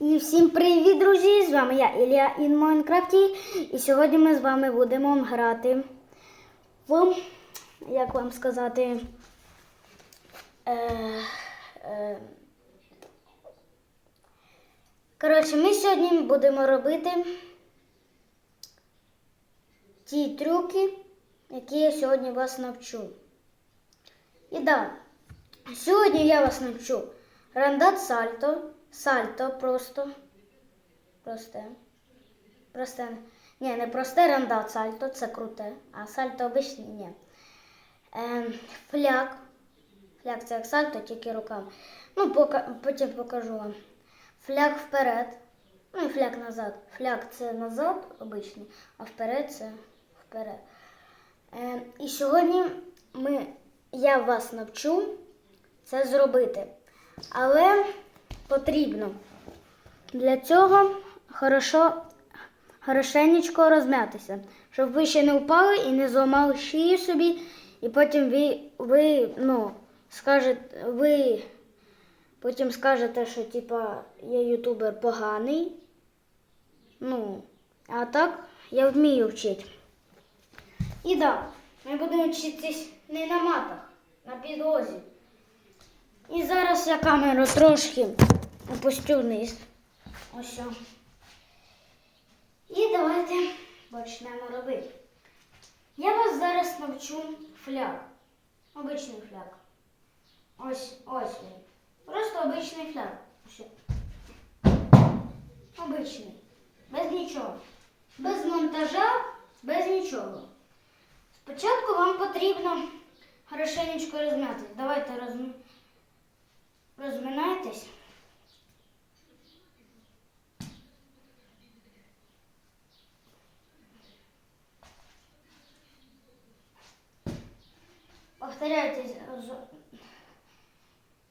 І всім привіт, друзі! З вами я Ілля Ін Майнкрафті. І сьогодні ми з вами будемо грати в, як вам сказати, е, е, коротше, ми сьогодні будемо робити ті трюки, які я сьогодні вас навчу. І да, сьогодні я вас навчу рандат сальто, сальто просто. Просте. Просте. Ні, не просте рандат сальто, це круте. А сальто обичне ні. Ем, фляг. Фляг це як сальто, тільки руками. Ну, пока, потім покажу вам. Фляг вперед. Ну і фляг назад. Фляг це назад обичний, а вперед це вперед. Ем, і сьогодні ми, я вас навчу це зробити. Але потрібно для цього хорошо, хорошенечко розм'ятися, щоб ви ще не впали і не зламали шию собі, і потім ви, ви ну, скажете, ви потім скажете, що типа я ютубер поганий. Ну, а так я вмію вчити. І так, ми будемо вчитись не на матах, на підлозі. І зараз я камеру трошки опустю вниз. Ось. І давайте почнемо робити. Я вас зараз навчу фляг. Обичний фляг. Ось, ось він. Просто обичний фляг. Ось. Обичний. Без нічого. Без монтажа, без нічого. Спочатку вам потрібно хорошенечко розм'ятись. Давайте розм'ятися. Розминайтесь. Повторяйте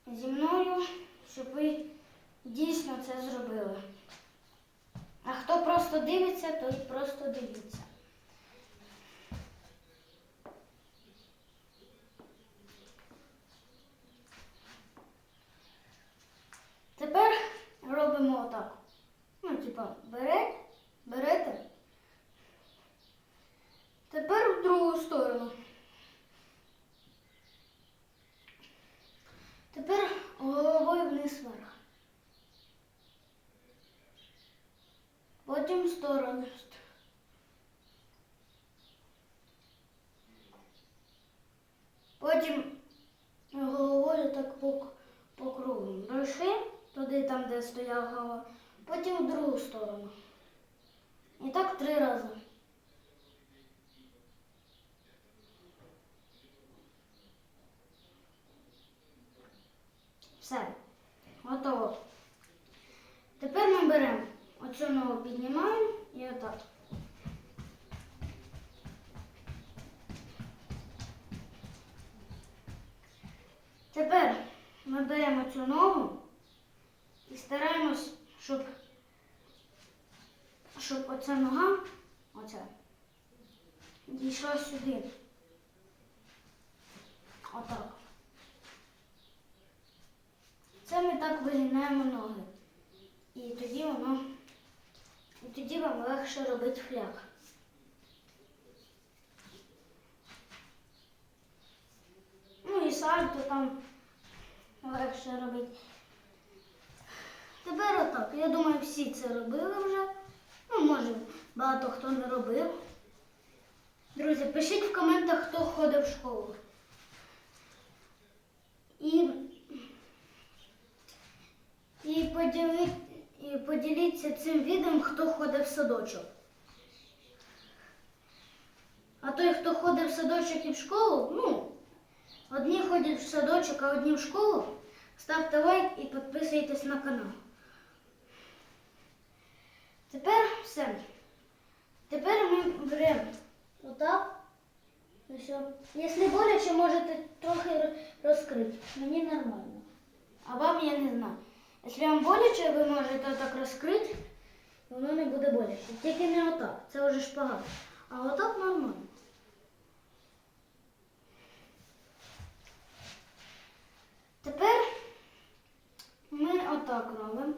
зі мною, щоб ви дійсно це зробили. А хто просто дивиться, той просто дивиться. Тепер робимо отак. Ну, типа, бере, берете. Тепер в другу сторону. Тепер головою вниз вверх. Потім в сторону. Потім головою так по, по кругу. Дошли туди, там, де стояла голова. Потім в другу сторону. І так три рази. Все. Готово. Тепер ми беремо оцю ногу піднімаємо і отак. Тепер беремо цю ногу і стараємось, щоб, щоб оця нога, оця, дійшла сюди. Отак. Це ми так вигинаємо ноги. І тоді воно, і тоді вам легше робити фляг. Ну і сальто там легше робити. Тепер отак. Я думаю, всі це робили вже. Ну, може, багато хто не робив. Друзі, пишіть в коментах, хто ходив в школу. І, і, поділи, і поділіться цим відео, хто ходив в садочок. А той, хто ходив в садочок і в школу, ну, одні ходять в садочок, а одні в школу, ставте лайк і підписуйтесь на канал. Тепер все. Тепер ми беремо отак. Все. Якщо боляче, можете трохи розкрити. Мені нормально. А вам я не знаю. Якщо вам боляче, ви можете отак розкрити, воно не буде боляче. Тільки не отак. Це вже шпагат. А отак нормально. Тепер ми отак робимо.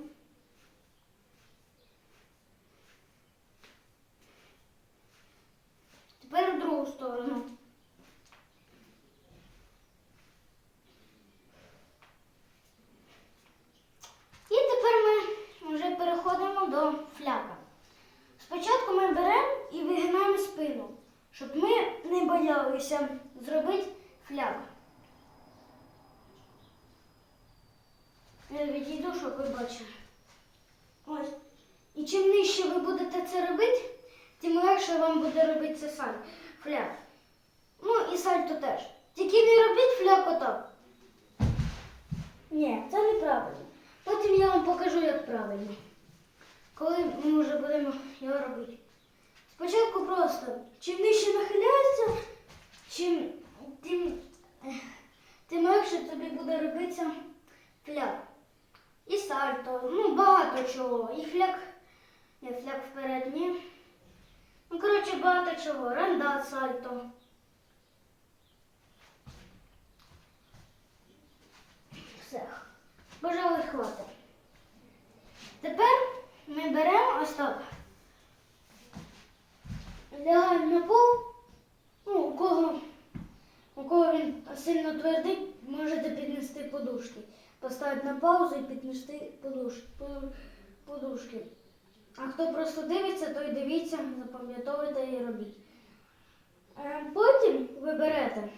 до фляга. Спочатку ми беремо і вигинаємо спину, щоб ми не боялися зробити фляг. Я відійду, щоб ви бачили. Ось. І чим нижче ви будете це робити, тим легше вам буде робити це саль, фляг. Ну і сальто теж. Тільки не робіть фляг отак. Ні, це неправильно. Потім я вам покажу, як правильно. Коли ми вже будемо його робити. Спочатку просто чим нижче нахиляється, чим тим, тим легше тобі буде робитися фляг. І сальто, ну багато чого. І фляг, не фляг вперед, ні. Ну, коротше, багато чого. Рандат, сальто. Все. Пожалуй, хватить. Тепер ми беремо ось так. Лягаємо на пол. Ну, у кого, у кого він сильно твердий, можете піднести подушки. Поставити на паузу і піднести подушки. А хто просто дивиться, той дивіться, запам'ятовуйте і робіть. Е, Потім ви берете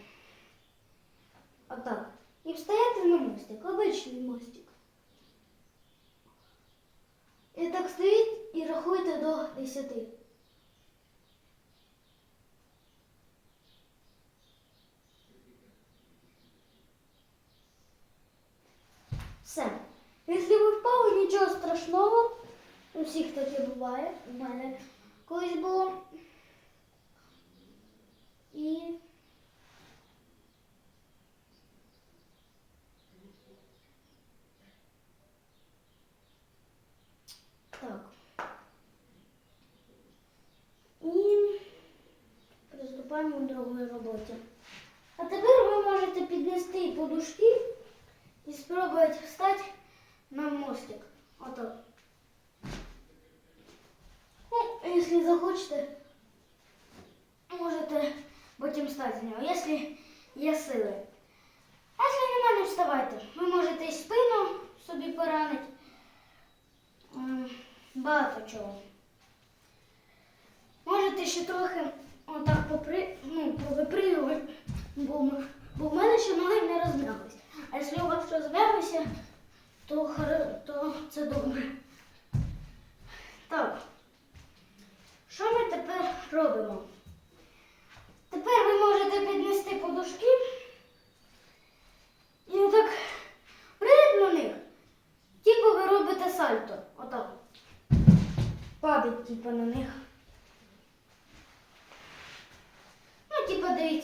отак і встаєте на мостик, обичний мостик. І так стоїть і рахуйте до 10. Все. Якщо ви впали, нічого страшного. У всіх таке буває. У мене колись було. І так. І приступаємо до другої роботи. А тепер ви можете піднести подушки і спробувати встати на мостик. Отак. Ну, якщо захочете, можете потім встати з нього, якщо є сили. А якщо нема, не вставайте. Ви можете і спину собі поранити. Багато чого. Можете ще трохи отак попри... ну, повипригувати, бо, бо в мене ще ноги не розм'ялись. А якщо у вас розм'ялися, то, то це добре. Так. Що ми тепер робимо? Тепер ви можете піднести подушки і отак прийдете на них. Типу ви робите сальто. Отак. Падать, типу, на них.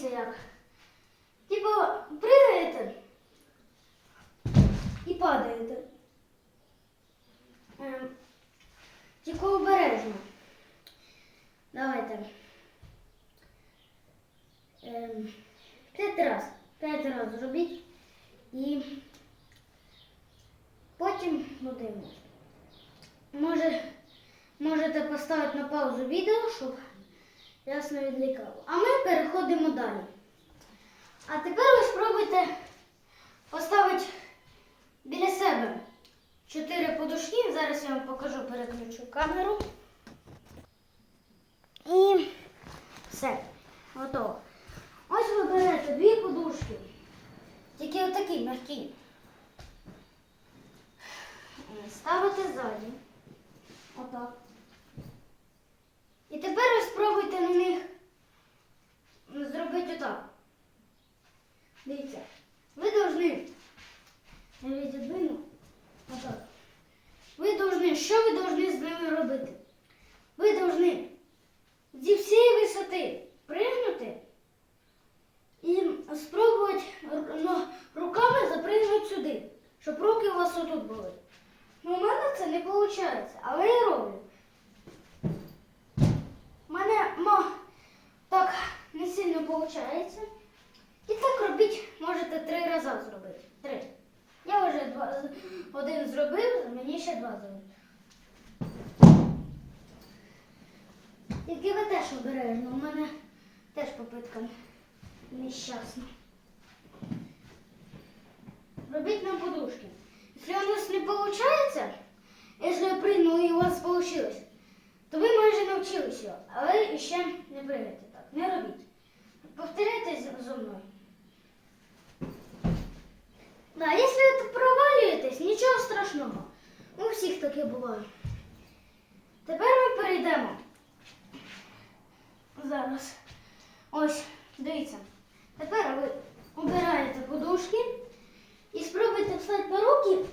як. Типу, пригаєте і падаєте. Ем, тільки обережно. Давайте. Ем, п'ять раз. П'ять раз зробіть. І потім будемо. Може, можете поставити на паузу відео, щоб ясно відлікало. А ми переходимо далі. А тепер ви спробуйте поставити біля себе чотири подушки. Зараз я вам покажу, переключу камеру. І все. Готово. Ось ви берете дві подушки. Тільки отакі м'які. Ставите ззаді. Отак. І тепер ви спробуйте на них зробити отак. Дивіться. Ви повинні. Я віддвину. Отак. Ви повинні, що ви повинні з ними робити? Ви повинні зі всієї висоти пригнути і спробувати ну, руками запригнути сюди, щоб руки у вас отут були. Ну, у мене це не виходить, але я роблю. У мене ма, так не сильно виходить. І так робіть, можете три рази зробити. Три. Я вже два, один зробив, мені ще два зробили. Тільки ви теж обережно, у мене теж попитка нещасна. Робіть нам подушки. Якщо у нас не виходить, якщо я прийму і у вас вийшло, то ви майже навчилися, але ще не приймете так. Не робіть. Повторяйте за мною. Да, якщо ви провалюєтесь, нічого страшного. У всіх таке буває. Тепер ми перейдемо. Зараз. Ось, дивіться. Тепер ви обираєте подушки і спробуйте встати на руки.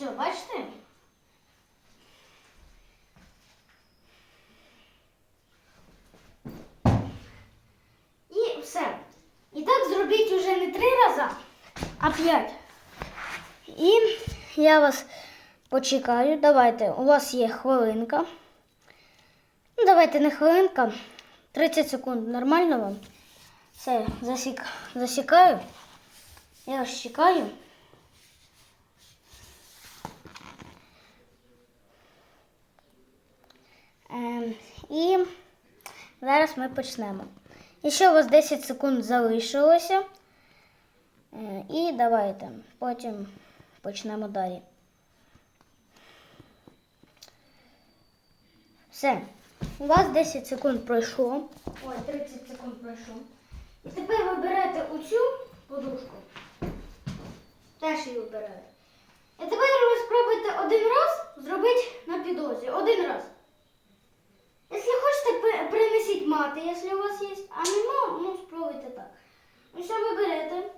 Все, бачите? І все. І так зробіть уже не три рази, а п'ять. І я вас почекаю. Давайте, у вас є хвилинка. Ну, давайте не хвилинка. 30 секунд нормально вам. Все, засік... засікаю. Я вас чекаю. І зараз ми почнемо. І ще у вас 10 секунд залишилося. Е, І давайте потім почнемо далі. Все. У вас 10 секунд пройшло. Ой, 30 секунд пройшло. І тепер ви берете оцю подушку. Теж її вибираєте. І тепер ви спробуйте один раз зробити на підлозі. Один раз. Якщо хочете, пе- принесіть мати, якщо у вас є. А нема, ну спробуйте так. Ну що ви берете?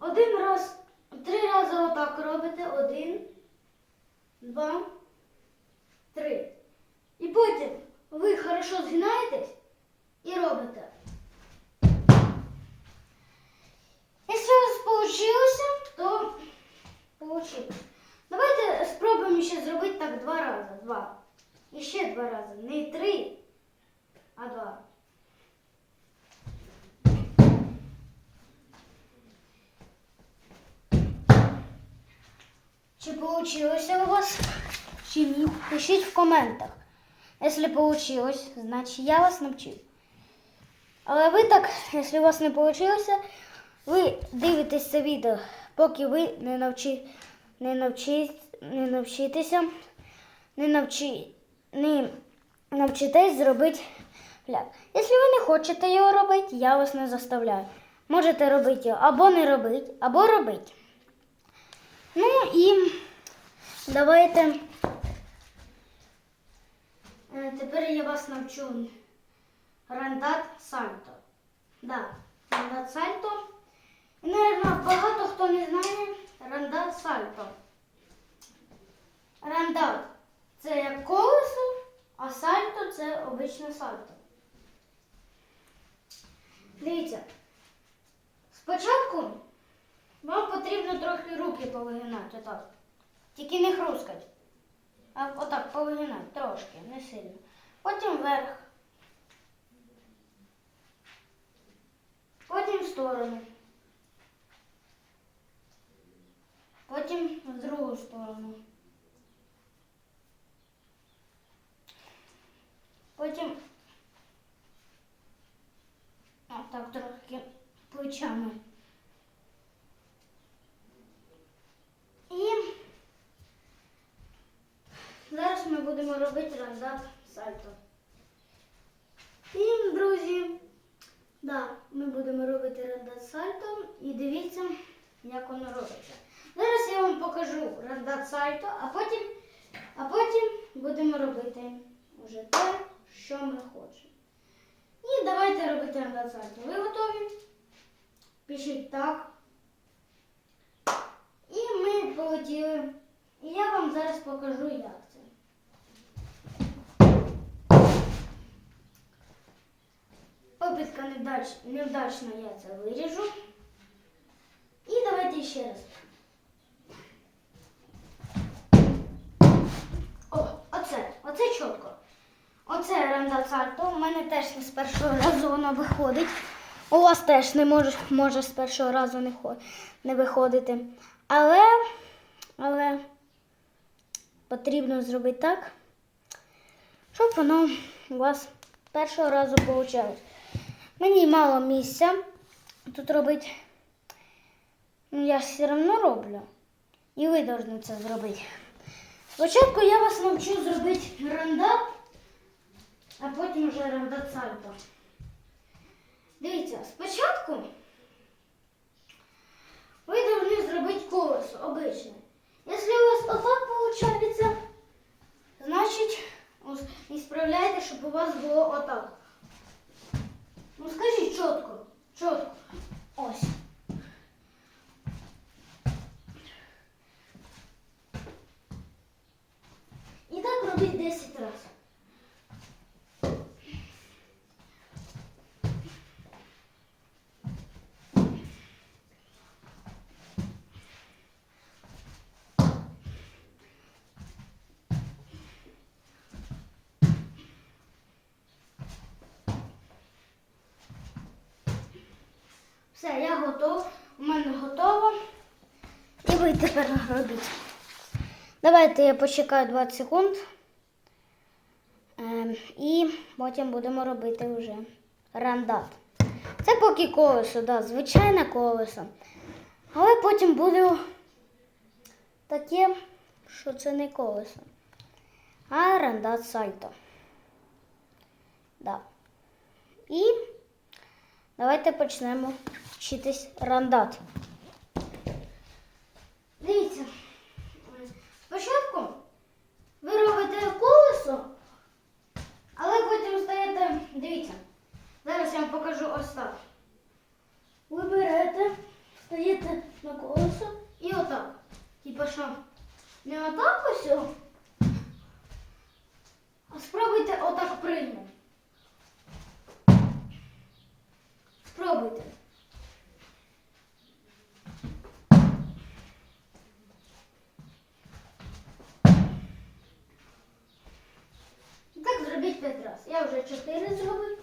Один раз, три рази отак робите. Один, два, три. І потім ви хорошо згинаєтесь і робите. Якщо у вас вийшло, то вийшло. Давайте спробуємо ще зробити так два рази. Два. І ще два рази. Не три, а два. Чи вийшло у вас? Чи ні? Пишіть в коментах. Якщо вийшло, значить я вас навчив. Але ви так, якщо у вас не вийшло, ви дивитесь це відео, поки ви не, навчи, не, навчи, не навчитеся, не, навчи, не навчитесь зробити фляг. Якщо ви не хочете його робити, я вас не заставляю. Можете робити його або не робити, або робити. Ну і давайте. Е, Тепер я вас навчу рандат сальто. Да, рандат сальто. І, наверное, багато хто не знає рандат сальто. Рандат це як колесо, а сальто це обичне сальто. Дивіться, спочатку вам потрібно трохи руки повигинати, отак. Тільки не хрускать. Отак повигинати трошки, не сильно. Потім вверх. Потім в сторону. Потім в другу сторону. Потім отак трохи плечами. І зараз ми будемо робити рандат сальто. І, друзі, да, ми будемо робити рандат сальто і дивіться, як воно робиться. Зараз я вам покажу рандат сальто, а потім, а потім будемо робити вже те, що ми хочемо. І давайте робити рандат сальто. Ви готові? Пишіть так. І ми полетіли. І я вам зараз покажу, як це. Попитка невдач... невдачна, я це виріжу. І давайте ще раз. О, оце, оце чітко. Оце ранда сальто. У мене теж не з першого разу воно виходить. У вас теж не може, може з першого разу не, не виходити. Але, але потрібно зробити так, щоб воно у вас першого разу вийшло. Мені мало місця тут робити. Ну, я ж все одно роблю. І ви повинні це зробити. Спочатку я вас навчу зробити рандат, а потім вже рандат сальто. Дивіться, спочатку ви повинні зробити колесо обичне. Якщо у вас отак виходить, значить ось, і справляйте, щоб у вас було отак. Ну скажи чітко, чітко. Ось. І так робіть 10 разів. Все, я готов. У мене готово. І ви тепер робіть. Давайте я почекаю 20 секунд. Ем, і потім будемо робити вже рандат. Це поки колесо, да, звичайне колесо. Але потім буде таке, що це не колесо, а рандат сальто. Да. І давайте почнемо вчитись рандат. Дивіться. Спочатку ви робите колесо, але потім стаєте, дивіться, зараз я вам покажу ось так. Ви берете, стаєте на колесо і отак. Типа що, не отак ось, о, а спробуйте отак прийняти. Спробуйте. І Так зробіть п'ять разів. Я вже чотири зробив.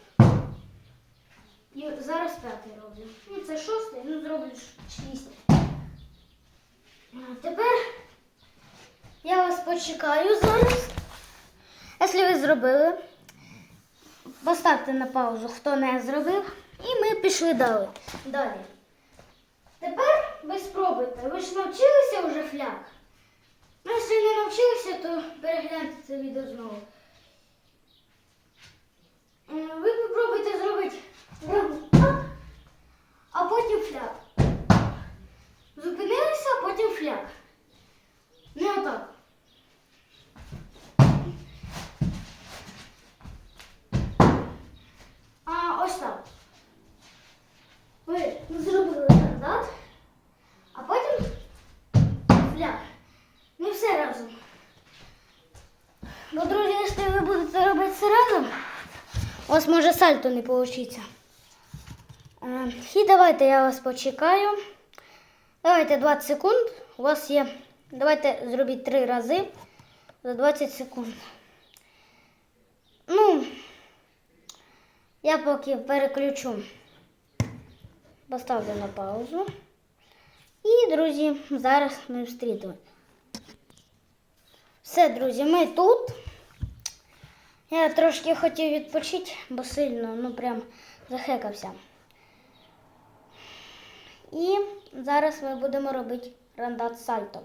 І зараз п'ятий роблю. Ну, це шостий, ну зроблю шість. Тепер я вас почекаю зараз. Якщо ви зробили, поставте на паузу, хто не зробив. І ми пішли далі. Далі. Тепер ви спробуйте. Ви ж навчилися вже фляг. Ну, якщо не навчилися, то перегляньте це відео знову. Е, Ви попробуйте зробити так, а потім фляг. Зупинилися, а потім фляг. Не отак. А ось так. Ви зробили рандат, а потім фляг. Не все разом. Бо, друзі, якщо ви будете робити все разом, Вас може сальто не вийде. І давайте я вас почекаю. Давайте 20 секунд. У вас є. Давайте зробіть три рази за 20 секунд. Ну, я поки переключу. Поставлю на паузу. І, друзі, зараз ми встрітимо. Все, друзі, ми тут. Я трошки хотів відпочити, бо сильно, ну прям захекався. І зараз ми будемо робити рандат сальто.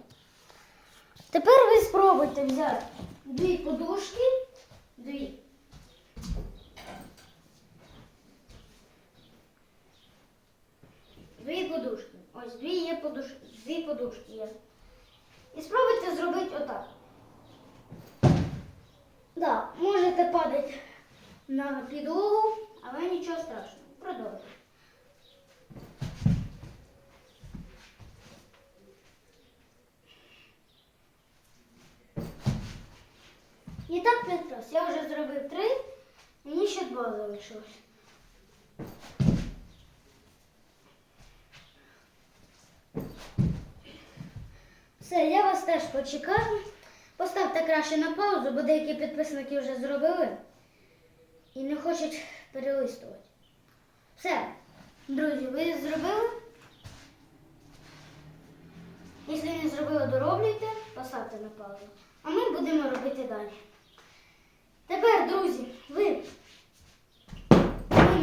Тепер ви спробуйте взяти дві подушки. Дві. Дві подушки. Ось дві є подушки. Дві подушки є. І спробуйте зробити отак. Да, можете падати на підлогу, але нічого страшного. Продовжуйте. І так п'ять раз. Я вже зробив три, мені ще два залишилось. Все, я вас теж почекаю. Поставте краще на паузу, бо деякі підписники вже зробили і не хочуть перелистувати. Все, Друзі, ви зробили? Якщо не зробили, дороблюйте, поставте на паузу. А ми будемо робити далі. Тепер, друзі, ви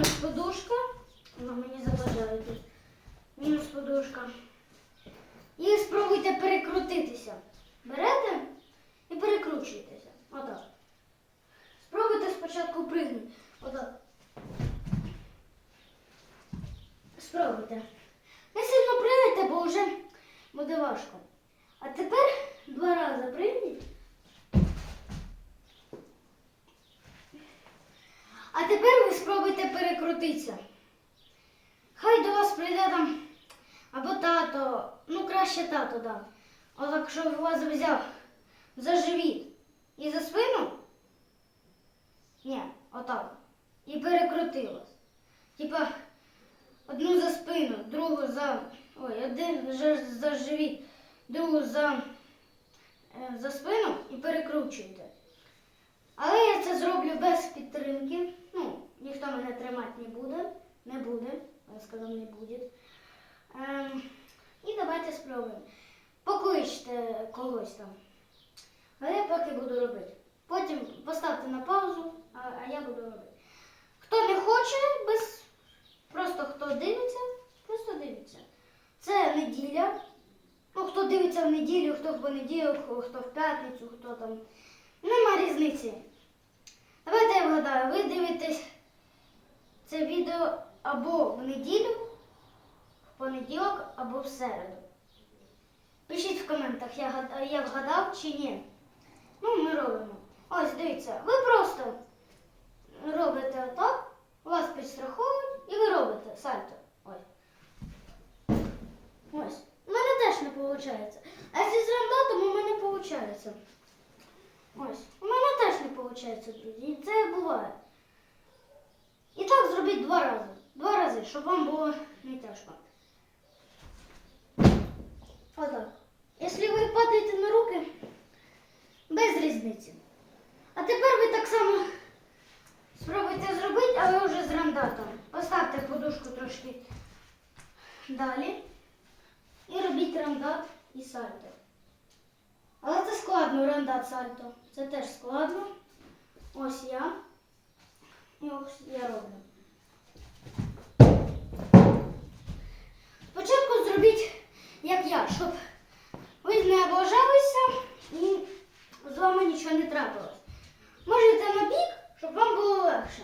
мінус подушка. Вона мені заважає тут. Мінус подушка. І спробуйте перекрутитися. Берете і перекручуєтеся. Отак. Спробуйте спочатку пригнути. Отак. Спробуйте. Не сильно пригайте, бо вже буде важко. А тепер два рази пригніть. А тепер ви спробуйте перекрутитися. Хай до вас прийде там або тато, ну краще тато, да. Отак, щоб вас взяв за живіт і за спину. Ні, отак. І перекрутив вас. Типа одну за спину, другу за. Ой, один за, живіт, другу за, е, за спину і перекручуєте. Але я це зроблю без підтримки. Ну, ніхто мене тримати не буде. Не буде. Я сказав, не буде. Ем, і давайте спробуємо. Покличте когось там. А я поки буду робити. Потім поставте на паузу, а, а я буду робити. Хто не хоче, без просто хто дивиться, просто дивиться. Це неділя. Ну, хто дивиться в неділю, хто в понеділок, хто в п'ятницю, хто там. Нема різниці. Давайте я вгадаю, ви дивитесь це відео або в неділю, в понеділок, або в середу. Пишіть в коментах, я, вгадав чи ні. Ну, ми робимо. Ось, дивіться, ви просто робите отак, вас підстраховують і ви робите сальто. Ось. Ось. У мене теж не виходить. А якщо з рандатом у мене виходить. Ось. У мене теж не виходить, друзі. І це буває. І так зробіть два рази. Два рази, щоб вам було не тяжко. Отак. Якщо ви падаєте на руки, без різниці. А тепер ви так само спробуйте зробити, але вже з рандатом. Поставте подушку трошки далі. І робіть рандат і сальто. Але це складно рандат сальто. Це теж складно. Ось я. І ось я роблю. Спочатку зробіть, як я, щоб ви не облажалися і з вами нічого не трапилось. Можете на бік, щоб вам було легше.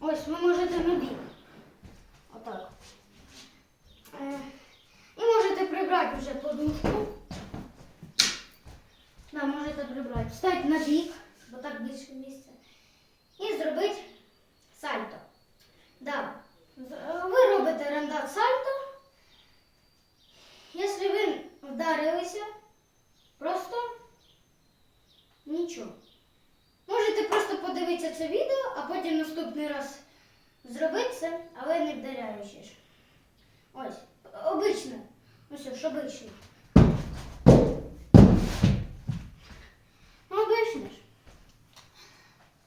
Ось ви можете на бік. Отак. Е, і можете прибрати вже подушку. Да, можете прибрати. Встать на бік, бо так більше місця. І зробити сальто. Да. Ви робите рандат сальто. Якщо ви вдарилися, просто нічого. Можете просто подивитися це відео, а потім наступний раз зробити це, але не вдаряючись. Ось, обично. Ось ж обично. Обично ж.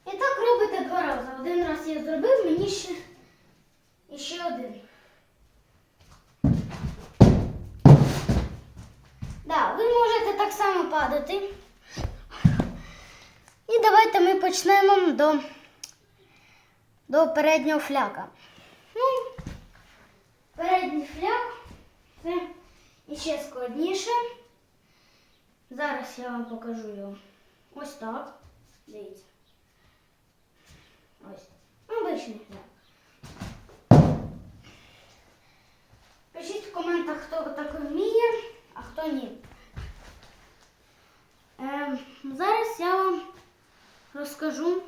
І так робите два рази. Один раз я зробив, мені ще і ще один. Да, ви можете так само падати. І давайте ми почнемо до, до переднього фляка. Ну, передній фляк це іще складніше. Зараз я вам покажу його. Ось так. Дивіться. Ось. Обичний фляк. Пишіть в коментах, хто так вміє, а хто ні. donjon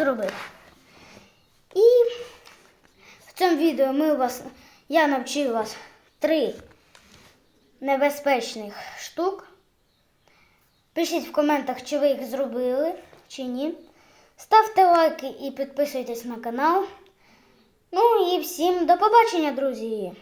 зробив. І в цьому відео ми вас, я навчив вас три небезпечних штук. Пишіть в коментах, чи ви їх зробили, чи ні. Ставте лайки і підписуйтесь на канал. Ну і всім до побачення, друзі!